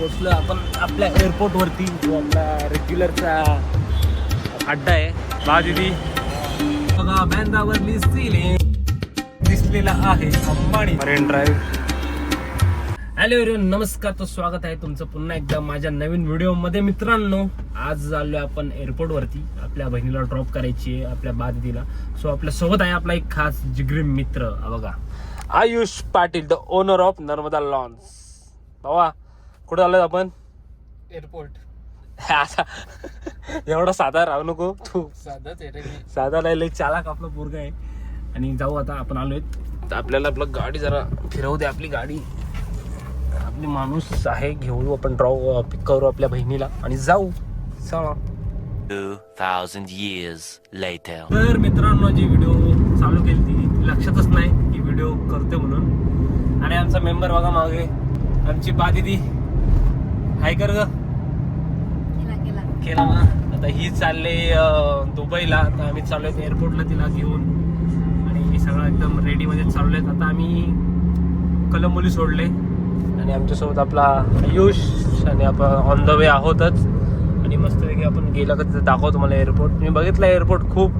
पोचलो आपण आपल्या एअरपोर्टवरती जो आपला रेग्युलरचा अड्डा आहे. बा दिदी. बघा बँदावरली सीले दिसलेला आहे Ambani. Marine drive hello everyone नमस्कार. तो स्वागत आहे तुमचं पुन्हा एकदा माझ्या नवीन व्हिडिओमध्ये मित्रांनो आज आलो आपण एअरपोर्ट वरती. आपल्या बहिणीला ड्रॉप करायची आहे आपल्या बादितीला सो आपल्यासोबत आहे आपला एक खास जिगरी मित्र. बघा. Ayush Patil the owner of Narmada lawns बाबा कुठं आलोय आपण? एअरपोर्ट. आता एवढा साधा राहू नको तू. साधाच आहे रे मी. साधा लय चालाक आपला पोरगा आहे. आणि जाऊ आता आपण आलोय. तर आपल्याला आपलं गाडी जरा फिरवू दे आपली गाडी. आपली माणूस आहे घेऊ आपण ड्रॉ पिक करू आपल्या बहिणीला. आणि जाऊ. चला. 2,000 years later. तर मित्रांनो जी व्हिडिओ चालू केली ती लक्षातच नाही. की व्हिडिओ करते म्हणून. आणि आमचा मेंबर बघा मागे. आमची बादिदी हाय कर ग. केला ना. आता ही चालले दुबईला. आता आम्ही चाललोय एअरपोर्टला तिला घेऊन. आणि सगळं एकदम रेडी मध्ये चाललोय आता आम्ही कलंबोली सोडले. आणि आमच्यासोबत आपला आयुष आणि आपण ऑन द वे आहोतच. आणि मस्तपैकी आपण गेला का तिथं दाखवतो मला एअरपोर्ट मी बघितलं एअरपोर्ट खूप.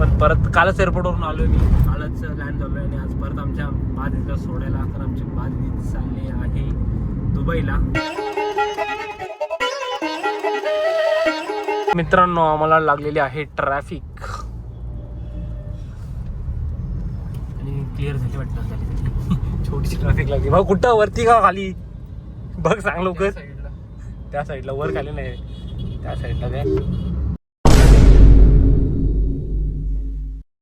पण परत कालच एअरपोर्टवरून आलोय मी. कालच लँड झालोय. आणि आज परत आमच्या बाधितला सोडायला. तर आमची बाधित चालले आहे. दुबईला. मित्रांनो आम्हाला लागलेली आहे ट्रॅफिक आणि क्लिअर झाली वाटतं छोटीशी ट्रॅफिक लागली. भाऊ कुठं? वरती का खाली? बघ सांग लवकर. त्या साईडला वर खाली नाही. त्या साईडला काय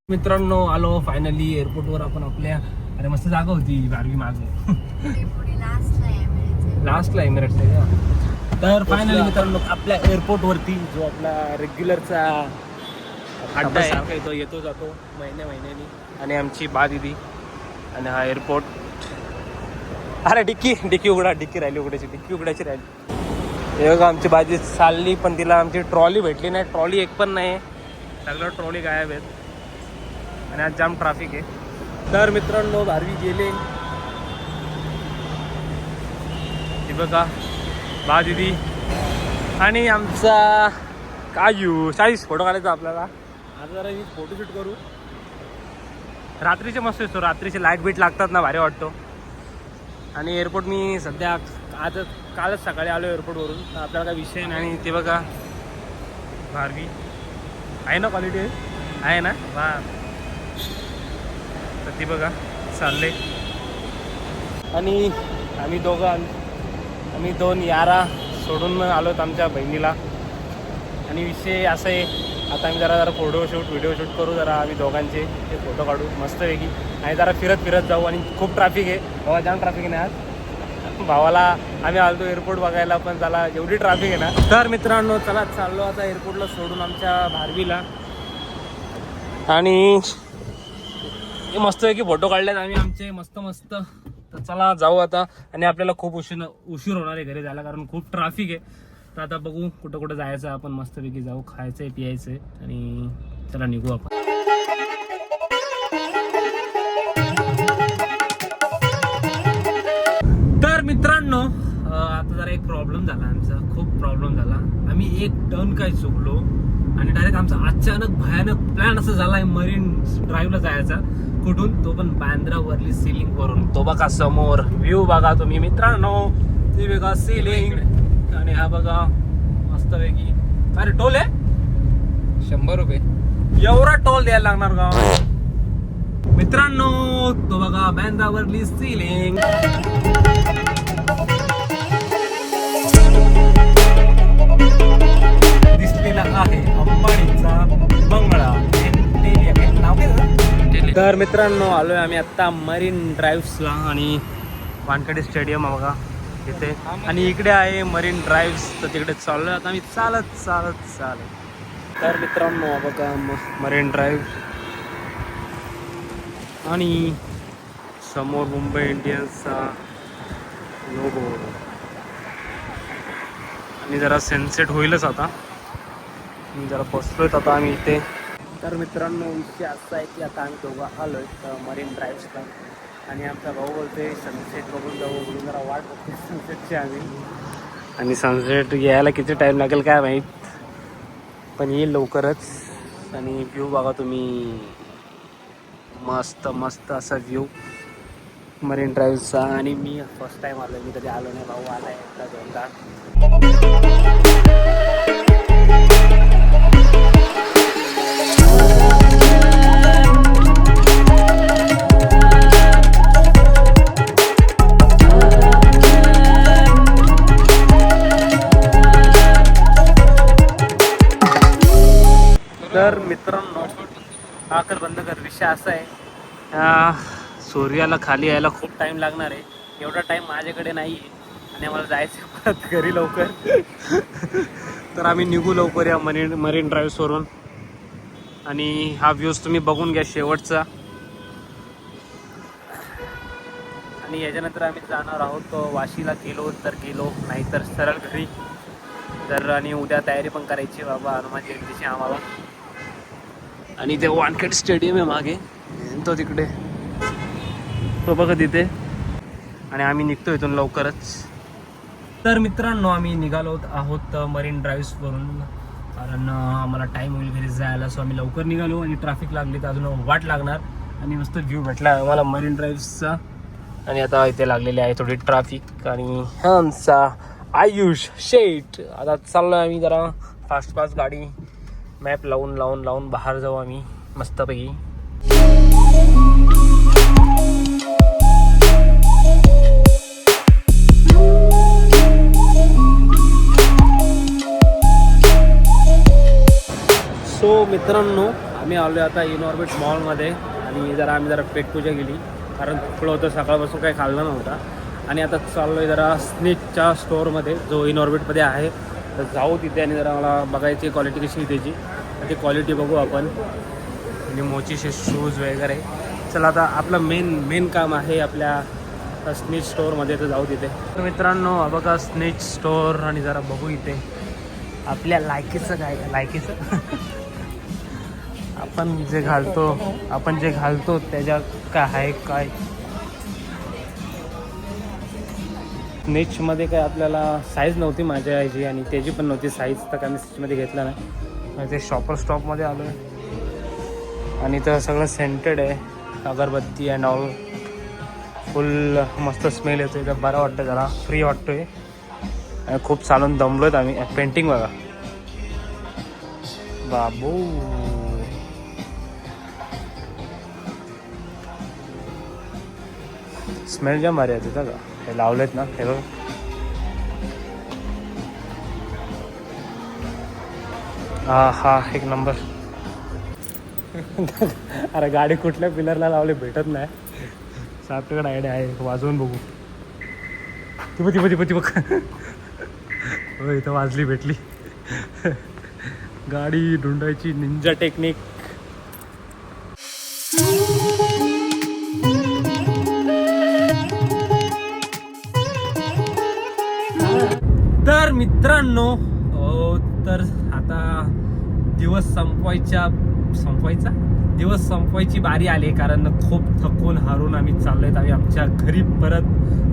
मित्रांनो आलो फायनली एअरपोर्टवर आपण आपल्या अरे मस्त जागा होती बारवी मागे. लास्टला एमिरेट्स आहे का? तर फायनली मित्रांनो आपल्या एअरपोर्ट वरती जो आपला रेग्युलरचा अड्डा आहे. तो येतो जातो महिन्या महिन्यानी. आणि आमची बा दिदी आणि हा एअरपोर्ट अरे डिक्की डिक्की उघडा डिक्की राहिली उघडायची डिक्की उघडायची राहिली. हे बघा आमची बाजी चालली पण तिला आमची ट्रॉली भेटली नाही. ट्रॉली एक पण नाही. सगळं ट्रॉली गायब आहेत. आणि आज जाम ट्रॅफिक आहे. तर मित्रांनो बारवी गेले हे बघा. बा दिदी. आणि आमचा कायू चाळीस फोटो काढायचा आपल्याला. आज जरा मी फोटोशूट करू. रात्रीचे मस्त असतो रात्रीचे लाइट बीट लागतात ना भारी वाटतो. आणि एअरपोर्ट मी सध्या आज कालच सकाळी आलो एअरपोर्टवरून तर आपल्याला काही विषय नाही. आणि ते बघा. भारवी आहे ना क्वालिटी आहे ना? वा. तर ती बघा. चालले आणि आम्ही दोघं आम्ही दोन यारा सोडून आलोत आमच्या बहिणीला. आणि विषय असं आहे आता आम्ही जरा जरा फोटो शूट व्हिडिओ शूट करू जरा आम्ही दोघांचे. ते फोटो काढू मस्तपैकी आणि जरा फिरत फिरत जाऊ आणि खूप ट्रॅफिक आहे. भावा जाम ट्रॅफिक आहे ना आज. भावाला आम्ही आलो एअरपोर्ट बघायला पण त्याला एवढी ट्रॅफिक आहे ना. तर मित्रांनो चला चाललो आता एअरपोर्टला सोडून आमच्या भारवीला आणि मस्तपैकी फोटो काढलेत आम्ही आमचे मस्त मस्त. तर चला जाऊ आता. आणि आपल्याला खूप उशीर उशीर होणार आहे घरी जायला कारण खूप ट्रॅफिक आहे. तर आता बघू कुठं कुठं जायचं आहे. आपण मस्तपैकी जाऊ खायचं आहे पियायचं आहे आणि चला निघू आपण. तर मित्रांनो आता जरा एक प्रॉब्लेम झाला आमचा. खूप प्रॉब्लेम झाला. आम्ही एक टर्न काय चुकलो? आणि डायरेक्ट आमचा अचानक भयानक प्लॅन असं झालाय मरीन ड्राईव्हला जायचा. कुठून? तो पण बांद्रा वरली सिलिंग वरून. तो बघा समोर. व्ह्यू बघा तुम्ही मित्रांनो. ते बघा सिलिंग आणि हा बघा मस्तपैकी अरे टोल आहे? शंभर रुपये. एवढा टोल द्यायला लागणार का? मित्रांनो तो बघा बँदावरली सिलिंग दिसलेला आहे अंबानीचा बंगळा? तर मित्रांनो आलोय आम्ही आता मरीन ड्राईव्हला आणि वानखेडे स्टेडियम आहे बघा इथे. आणि इकडे आहे मरीन ड्राईव्ह तर तिकडे चाललोय. आता आम्ही चालत चालत चालत. तर मित्रांनो बघा मरीन ड्राईव्ह आणि समोर मुंबई इंडियन्सचा लोगो आणि जरा सनसेट होईलच आता. जरा बसलोय आता आम्ही इथे. तर मित्रांनो विषय असा आहे की आता आम्ही दोघं आलोय तर मरीन ड्राईव्हला आणि आमचा भाऊ बोलतोय सनसेट बघून जाऊ म्हणून जरा वाट बघतोय सनसेटची आम्ही. आणि सनसेट यायला किती टाईम लागेल काय माहीत. पण येईल लवकरच. आणि व्ह्यू बघा तुम्ही. मस्त मस्त असा व्ह्यू मरीन ड्राईव्हचा आणि मी फर्स्ट टाइम आलो मी कधी आलो नाही भाऊ. आला एकदा दोनदा. तर मित्रांनो हा कर बंद कर विषय असा आहे. सूर्याला खाली यायला खूप टाइम लागणार आहे. एवढा टाइम माझ्याकडे नाही आहे आणि आम्हाला जायचं आहे परत घरी लवकर. तर आम्ही निघू लवकर या मरीन मरीन ड्राईव्हवरून आणि हा व्ह्यूज तुम्ही बघून घ्या शेवटचा. आणि याच्यानंतर आम्ही जाणार आहोत वाशीला गेलो तर गेलो नाहीतर सरळ घरी. तर आणि उद्या तयारी पण करायची आहे बाबा हनुमान जयंतीची आम्हाला. आणि ते वानखेड स्टेडियम आहे मागे. तो तिकडे. तो बघा तिथे. आणि आम्ही निघतो इथून लवकरच. तर मित्रांनो आम्ही निघालो आहोत मरीन ड्राईव्हवरून कारण आम्हाला टाईम होईल घरी जायला सो आम्ही लवकर निघालो. आणि ट्रॅफिक लागली तर अजून वाट लागणार. आणि मस्त व्ह्यू भेटला. आम्हाला मरीन ड्राईव्हचा आणि आता इथे लागलेली आहे थोडी ट्रॅफिक आणि आमचा आयुष शेट आता चाललोय आम्ही जरा फास्ट फास्ट गाडी. मॅप लावून लावून लावून बाहेर जाऊ आम्ही मस्तपैकी. सो मित्रांनो आम्ही आलो आता इनॉर्बिट मॉलमध्ये आणि जरा आम्ही जरा पेटपूजा केली. कारण थोडं होतं सकाळपासून काही खाल्लं नव्हता. आणि आता चाललो आहे जरा स्नेकच्या स्टोअरमध्ये जो इनऑर्बिटमध्ये आहे. तर जाऊ तिथे आणि जरा मला बघायची क्वालिटी कशी त्याची. ती क्वालिटी बघू आपण. आणि मोचीचे शूज वगैरे. चला आता आपलं मेन मेन काम आहे आपल्या स्नेच स्टोअरमध्ये तर जाऊ तिथे. तर मित्रांनो बघा स्नेच स्टोअर आणि जरा बघू इथे. आपल्या लायकीचं काय? लायकीचं? आपण जे घालतो आपण जे घालतो त्याच्या काय आहे काय? स्नेचमध्ये काय आपल्याला साईज नव्हती माझ्या याची आणि त्याची पण नव्हती साईज तर काय मी स्नेचमध्ये घेतला नाही. आणि ते शॉपर स्टॉपमध्ये आलो आहे. आणि तर सगळं सेंटेड आहे. अगरबत्ती अँड ऑल फुल मस्त स्मेल येतो तर बरं वाटतं जरा. फ्री वाटतो आहे आणि खूप चालून दमलोत आम्ही. पेंटिंग बघा. बाबू. स्मेल जाम भारी येते का? हे लावलेत ना हे बघ. हा हा एक नंबर. अरे गाडी कुठल्या पिलरला लावले भेटत नाही. साहेबकडे आयडिया आहे वाजवून बघू. ती बघ ती बघ ती बघ ती बघ हो इथं वाजली भेटली. गाडी ढुंडायची निंजा टेक्निक मित्रांनो तर आता दिवस संपवायच्या संपवायचा? दिवस संपवायची बारी आली कारण खूप थकून हारून आम्ही चाललोय. आम्ही आमच्या घरी परत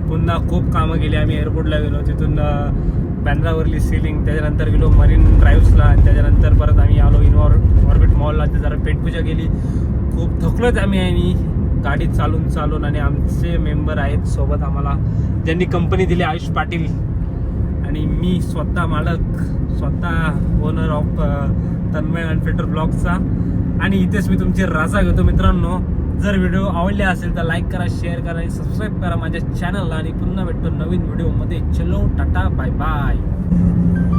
पुन्हा खूप कामं गेली आम्ही एअरपोर्टला गेलो. तिथून बँड्रावरली सिलिंग त्याच्यानंतर गेलो मरीन ड्राईव्हसला आणि त्याच्यानंतर परत आम्ही आलो इनऑर ऑर्बिट मॉलला ते जरा पेटपूजा केली. खूप थकलोच आम्ही आणि गाडी चालून चालून आणि आमचे मेंबर आहेत सोबत आम्हाला ज्यांनी कंपनी दिली आयुष पाटील. आणि मी स्वतः मालक स्वतः ओनर ऑफ तन्मय अनफिल्टर ब्लॉगचा आणि इथेच मी तुमची राजा घेतो मित्रांनो. जर व्हिडिओ आवडले असेल तर लाईक करा शेअर करा आणि सबस्क्राईब करा माझ्या चॅनलला आणि पुन्हा भेटतो नवीन व्हिडिओमध्ये चलो टाटा बाय बाय